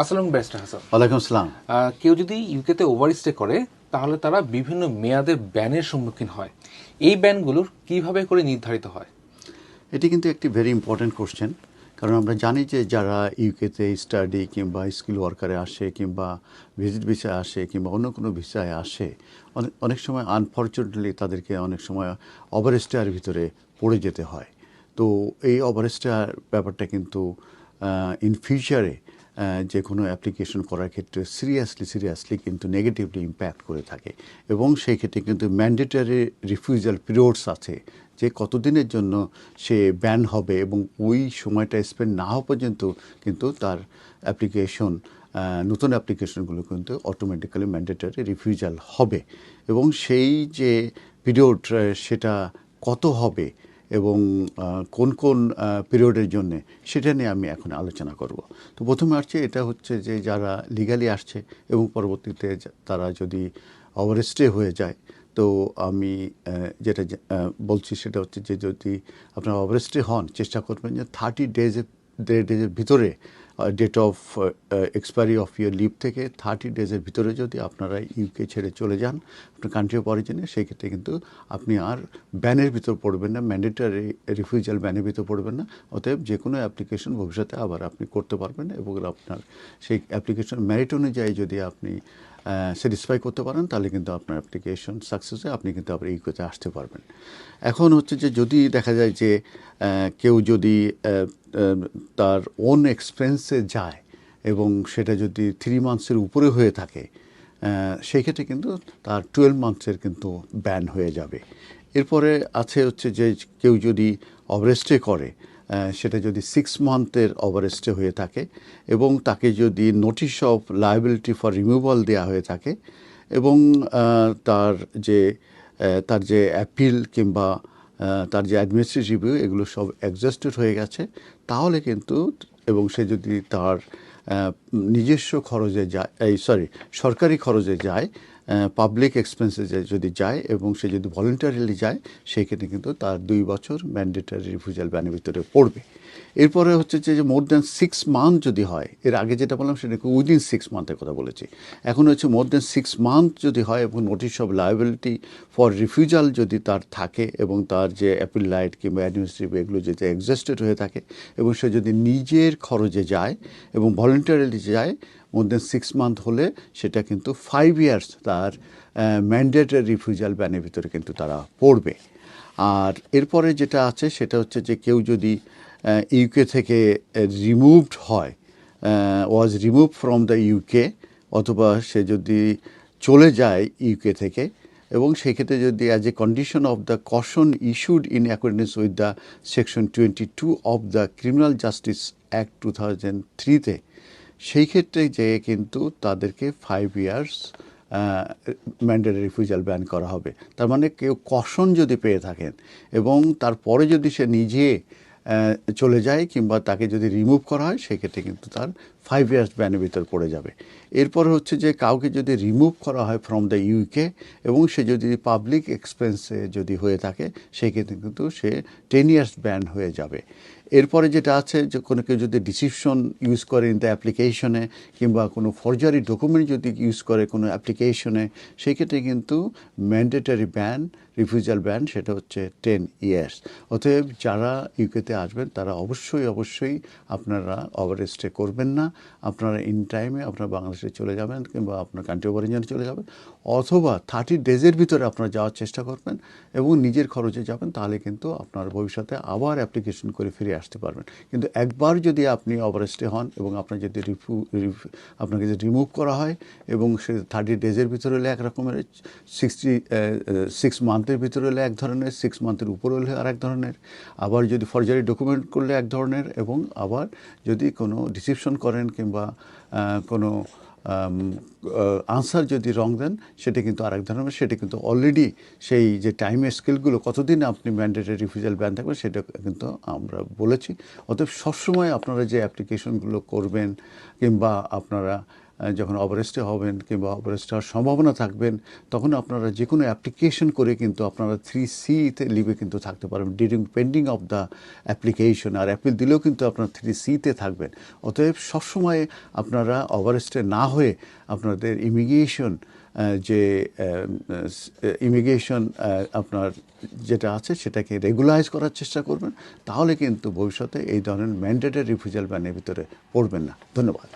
আসসালাম ব্যারিস্টার হাসান। ওয়ালাইকুম আসসালাম। কেউ যদি ইউকেতে ওভার স্টে করে তাহলে তারা বিভিন্ন মেয়াদের ব্যানের সম্মুখীন হয়। এই ব্যানগুলোর কীভাবে করে নির্ধারিত হয়? এটি কিন্তু একটি ভেরি ইম্পর্ট্যান্ট কোশ্চেন কারণ আমরা জানি যে যারা ইউকেতে স্টাডি কিংবা স্কিল ওয়ার্কারে আসে কিংবা ভিজিট ভিসায় আসে কিংবা অন্য কোনো ভিসায় আসে অনেক অনেক সময় আনফর্চুনেটলি তাদেরকে অনেক সময় ওভারস্টেয়ার ভিতরে পড়ে যেতে হয়। তো এই ওভারস্টেয়ার ব্যাপারটা কিন্তু ইন ফিউচারে যে কোনো অ্যাপ্লিকেশন করার ক্ষেত্রে সিরিয়াসলি সিরিয়াসলি কিন্তু নেগেটিভলি ইম্প্যাক্ট করে থাকে। এবং সেই ক্ষেত্রে কিন্তু ম্যান্ডেটারি রিফিউজাল পিরিয়ডস আছে, যে কতদিনের জন্য সে ব্যান হবে এবং ওই সময়টা স্পেন্ড না হওয়া পর্যন্ত কিন্তু তার অ্যাপ্লিকেশন নতুন অ্যাপ্লিকেশনগুলো কিন্তু অটোমেটিক্যালি ম্যান্ডেটারি রিফিউজাল হবে। এবং সেই যে পিরিয়ড সেটা কত হবে এবং কোন কোন পিরিয়ডের জন্য সেটা নিয়ে আমি এখন আলোচনা করব। তো প্রথমে আসছে এটা হচ্ছে যে যারা লিগালি আসছে এবং পরবর্তীতে তারা যদি ওভারস্টে হয়ে যায়, তো আমি যেটা বলছি সেটা হচ্ছে যে যদি আপনারা ওভারস্টে হন, চেষ্টা করবেন যে থার্টি ডেজের ডেজের ভিতরে date of expiry of your leave থেকে থার্টি ডেজের ভিতরে যদি আপনারা ইউকে ছেড়ে চলে যান, আপনার কান্ট্রি অফ অরিজিনে সেই ক্ষেত্রে কিন্তু আপনি আর ব্যানের ভিতর পড়বেন না ম্যান্ডেটারি রিফিউজাল ব্যানের ভিতর পড়বেন না। অতএব যে কোনো অ্যাপ্লিকেশন ভবিষ্যতে আবার আপনি করতে পারবেন এবং আপনার সেই অ্যাপ্লিকেশন ম্যারিট অনুযায়ী যদি আপনি স্যাটিসফাই করতে পারেন, তাহলে কিন্তু আপনার অ্যাপ্লিকেশন সাকসেস হয় আপনি কিন্তু আবার ইউকেতে আসতে পারবেন। এখন হচ্ছে যে যদি দেখা যায় যে কেউ যদি তার ওন এক্সপেন্সে যায় এবং সেটা যদি থ্রি মান্থসের উপরে হয়ে থাকে সেই ক্ষেত্রে কিন্তু তার টুয়েলভ মান্থসের কিন্তু ব্যান হয়ে যাবে। এরপরে আছে হচ্ছে যে, কেউ যদি অবরেস্টে করে সেটা যদি সিক্স মান্থের ওভারেস্টে হয়ে থাকে এবং তাকে যদি notice of liability for removal দেওয়া হয়ে থাকে এবং তার যে তার যে অ্যাপিল কিংবা তার যে অ্যাডমিনিস্ট্রেটিভ এগুলো সব এক্সস্টেড হয়ে গেছে, তাহলে কিন্তু, এবং সে যদি তার নিজস্ব খরচে যায়, এই সরি সরকারি খরচে যায় পাবলিক এক্সপেন্সে যদি যায় এবং সে যদি ভলেন্টারিলি যায় সেই ক্ষেত্রে কিন্তু তার দুই বছর ম্যান্ডেটারি রিফিউজাল ব্যানের ভিতরে পড়বে। এরপরে হচ্ছে যে মোর দ্যান সিক্স মান্থ যদি হয়, এর আগে যেটা বললাম সেটাকে উইদিন সিক্স মান্থের কথা বলেছি। এখন হচ্ছে মোর দ্যান সিক্স মান্থ যদি হয় এবং notice of liability for refusal যদি তার থাকে এবং তার যে অ্যাপিল লাইট কিংবা অ্যাডমিনিস্ট্রেটিভ এগুলো যদি এক্সস্টেড হয়ে থাকে এবং সে যদি নিজের খরচে যায় এবং ভলেন্টারিলি যায় মোর দেন সিক্স মান্থ হলে সেটা কিন্তু ফাইভ ইয়ার্স তার ম্যান্ডেটারি রিফিউজাল ব্যানের ভিতরে কিন্তু তারা পড়বে। আর এরপরে যেটা আছে সেটা হচ্ছে যে কেউ যদি ইউকে থেকে রিমুভড হয় was remove from the UK অথবা সে যদি চলে যায় ইউকে থেকে এবং সেক্ষেত্রে যদি as a condition of the caution issued in accordance with the section twenty two of the Criminal Justice Act two thousand থ্রিতে সেই ক্ষেত্রে যেয়ে কিন্তু তাদেরকে five years mandatory refusal ban করা হবে। তার মানে কেউ কশন যদি পেয়ে থাকেন এবং তারপরে যদি সে নিজে চলে যায় কিংবা তাকে যদি রিমুভ করা হয়, সেক্ষেত্রে কিন্তু তার ফাইভ ইয়ার্স ব্যানের ভিতর পড়ে যাবে। এরপরে হচ্ছে যে কাউকে যদি রিমুভ করা হয় ফ্রম দ্য ইউকে এবং সে যদি পাবলিক এক্সপেন্সে যদি হয়ে থাকে, সেক্ষেত্রে কিন্তু সে টেন ইয়ার্স ব্যান হয়ে যাবে। এরপরে যেটা আছে যে কোনো কেউ যদি ডিসিপশন ইউজ করে ইন দ্য অ্যাপ্লিকেশনে কিংবা কোনো ফরজারি ডকুমেন্ট যদি ইউজ করে কোনো অ্যাপ্লিকেশনে সেই ক্ষেত্রে কিন্তু ম্যান্ডেটারি ব্যান রিফিউজাল ব্যান সেটা হচ্ছে টেন ইয়ার্স অতএব যারা ইউকেতে আসবেন, তারা অবশ্যই অবশ্যই আপনারা ওভারস্টে করবেন না। আপনারা ইন টাইমে আপনারা বাংলাদেশে চলে যাবেন কিংবা আপনার কান্ট্রি অরিজিনে চলে যাবেন। অথবা থার্টি ডেজের ভিতরে আপনারা যাওয়ার চেষ্টা করবেন এবং নিজের খরচে যাবেন, তাহলে কিন্তু আপনার ভবিষ্যতে আবার অ্যাপ্লিকেশন করে ফিরে আসতে পারবেন। কিন্তু একবার যদি আপনি ওভারস্টে হন এবং আপনার যদি রিফিউ আপনাকে যদি রিমুভ করা হয় এবং সে থার্টি ডেজের ভিতরে হলে এক রকমের সিক্সটি সিক্স মান্থের ভিতরে হলে এক ধরনের সিক্স মান্থের উপরে হলে আর এক ধরনের। আবার যদি ফরজারি ডকুমেন্ট করলে এক ধরনের এবং আবার যদি কোনো ডিসিপশন করেন কিংবা কোনো আনসার যদি রং দেন, সেটা কিন্তু আরেক ধরনের, সেটা কিন্তু অলরেডি সেই যে টাইমের স্কেলগুলো কতদিন আপনি ম্যান্ডেটারি রিফিউজাল ব্যান থাকবেন সেটা কিন্তু আমরা বলেছি। অতএব সবসময় আপনারা যে অ্যাপ্লিকেশনগুলো করবেন কিংবা আপনারা যখন অবরেস্টে হবেন কিংবা অবরেস্ট হওয়ার সম্ভাবনা থাকবেন, তখন আপনারা যে কোনো অ্যাপ্লিকেশন করে কিন্তু আপনারা থ্রি সিতে লিভে কিন্তু থাকতে পারবেন during pending of the application R appeal দিলেও কিন্তু আপনারা থ্রি সিতে থাকবেন। অতএব সবসময় আপনারা ওভারেস্টে না হয়ে আপনাদের ইমিগ্রেশন যে ইমিগ্রেশন আপনার যেটা আছে সেটাকে রেগুলাইজ করার চেষ্টা করবেন, তাহলে কিন্তু ভবিষ্যতে এই ধরনের ম্যান্ডেটেড রিফিউজাল ব্যানের ভিতরে পড়বেন না। ধন্যবাদ।